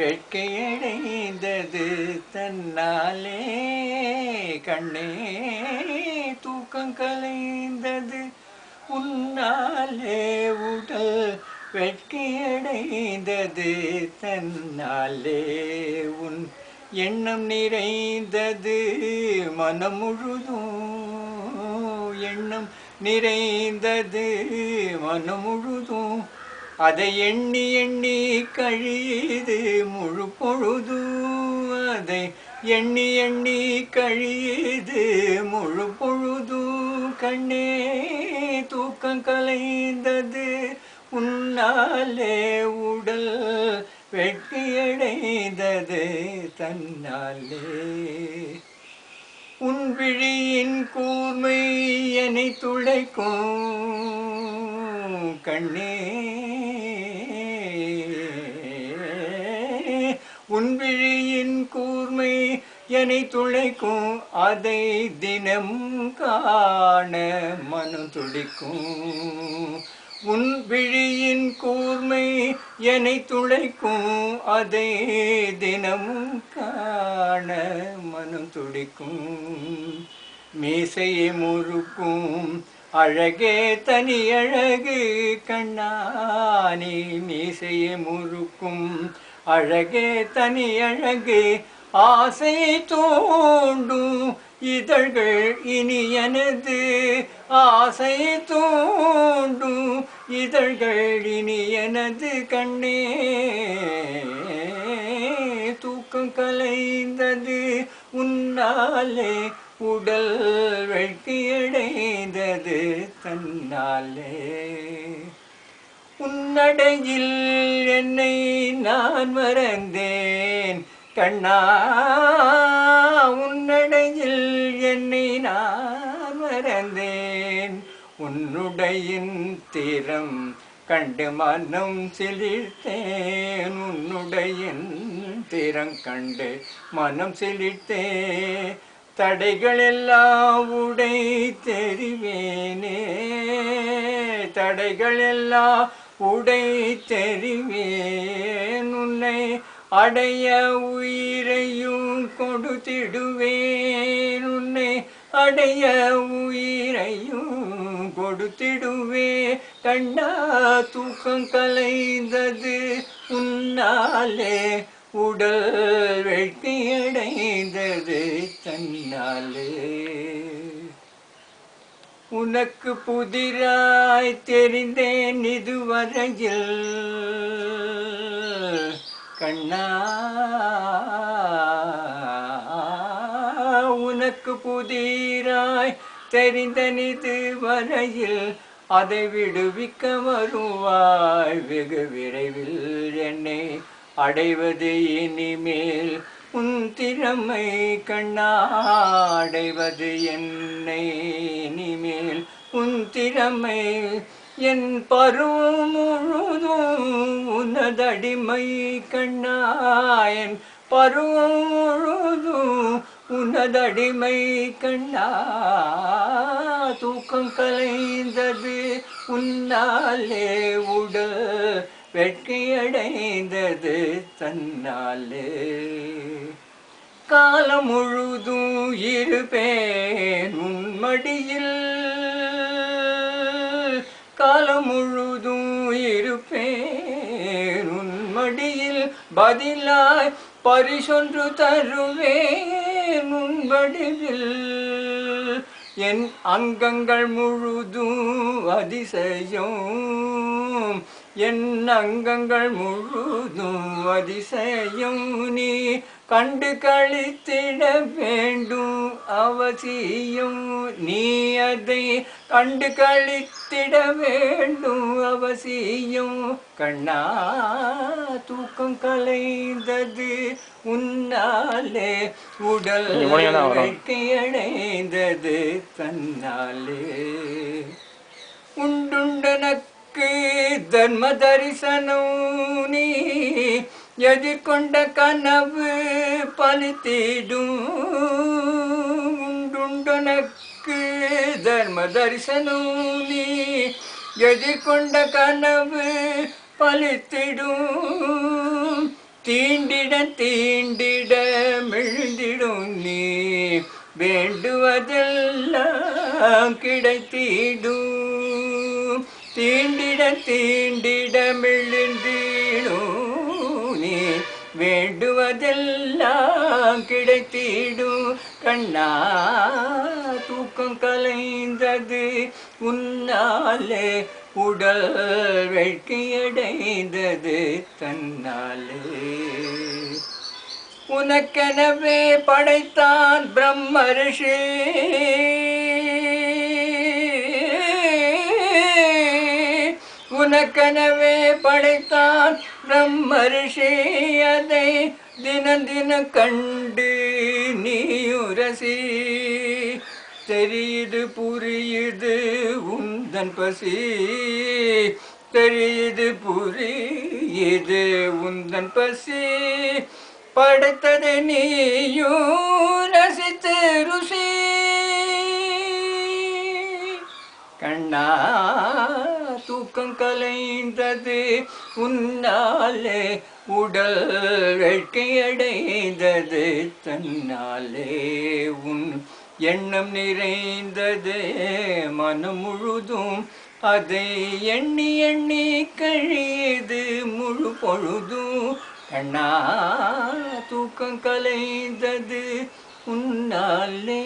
வேட்கையடைந்தது தன்னாலே. கண்ணே தூக்கம் கலைந்தது உன்னாலே. உடல் வெட்கையடைந்தது தன்னாலே. உன் எண்ணம் நிறைந்தது மனம் முழுதும். எண்ணம் நிறைந்தது மனம் முழுதும். அதை எண்ணி எண்ணி கழியுது முழு பொழுது. அதை எண்ணி எண்ணி கழியுது முழு பொழுது. கண்ணே தூக்கம் கலைந்தது உன்னாலே உடல் வெட்டியடைந்தது தன்னாலே. உன் விழியின் கூர்மை என்னை துளைக்கும் கண்ணே என் கூர்மை என்னை துளைக்கும் அதை தினம் காண மனம் துடிக்கும். உன் விழியின் கூர்மை என்னை துளைக்கும் அதை தினமும் காண மனம் துடிக்கும். மீசையை முறுக்கும் அழகே தனி அழகு கண்ணானி. மீசையை முறுக்கும் அழகே தனி அழகு ஆசை தோண்டும் இதழ்கள் இனியனது ஆசை தோண்டும் இதழ்கள் இனியனது கண்ணே. தூக்கம் கலைந்தது உன்னாலே உடல் வெட்கியடைந்தது தன்னாலே. உன்னடையில் என்னை நான் மறந்தேன். கண்ணா உன்னடையில் என்னை நான் மறந்தேன். உன்னுடையின் திறம் கண்டு மனம் சிலிர்த்தேன். உன்னுடையின் திறம் கண்டு மனம் சிலிர்த்தே. தடைகள் எல்லாம் உடை தெரிவேனே. தடைகள் எல்லாம் உடை தெரிவேன். உன்னை அடைய உயிரையும் கொடுத்திடுவேன். உன்னை அடைய உயிரையும் கொடுத்திடுவே கண்டா தூக்கம் கலைந்தது உன்னாலே. உடல் வெட்டியடைந்தது தன்னாலே. உனக்கு புதிராய் தெரிந்தேன் இதுவரையில். கண்ணா உனக்கு புதிராய் தெரிந்தனிது இதுவரையில். அதை விடுவிக்க வருவாய் வெகு விரைவில். என்னை அடைவது இனிமேல். உன் திறமை கண்ணாடைவது என்னை இனிமேல். உன் திறமை என் பருவம் முழுதும் உனதடிமை கண்ணாயன். பருவம் முழுதும் உனதடிமை கண்ணா. தூக்கம் கலைந்தது உன்னாலே உடல் வெட்கையடைந்தது தன்னாலே. காலம் முழுதும் இருப்பேன் உன் மடியில் காலம் முழுதும் இருப்பேன் உன்மடியில். பதிலாய் பரிசொன்று தருவேன் உன்வடிவில் என் அங்கங்கள் முழுதும் அதிசயம். என் அங்கங்கள் முழுதும் அதிசயம். நீ கண்டு கழித்திட வேண்டும் அவசியம். நீ அதை கண்டு கழித்திட வேண்டும் அவசியம். கண்ணா தூக்கம் கலைந்தது உன்னாலே. உடல் கொஞ்சம் முனையா தான் வரணும். தர்ம தரிசனம் நீ எதிர்கொண்ட கனவு பலித்திடும். உண்டுண்டனக்கு தர்ம தரிசனம் நீ எதிர்கொண்ட கனவு பலித்திடும். தீண்டிட தீண்டிட மெழுந்திடும் நீ. வேண்டுவதெல்லாம் கிடைத்திடும். தீண்டிட தீண்டிட மெழுந்திடும் நீ வேண்டுவதெல்லாம் கிடைத்திடும் கண்ணா தூக்கம் கலைந்தது உன்னாலே உடல் வெட்கியடைந்தது தன்னாலே. உனக்கெனவே படைத்தான் பிரம்மரிஷி உனக்கெனவே படைத்தான் பிரம்மரிஷி அதை தினம் தினம் கண்டு நீயுரசி. தெரியுது புரியுது உந்தன் பசி. தெரியுது புரியுது உந்தன் பசி. படைத்ததை நீயும் ரசித்து ருசி. கண்ணா தூக்கம் கலைந்தது உன்னாலே உடல் வேட்கையடைந்தது தன்னாலே உன் எண்ணம் நிறைந்தது. மனம் முழுதும் அதை எண்ணி எண்ணி கழியது. முழு பொழுதும் கண்ணா தூக்கம் கலைந்தது உன்னாலே.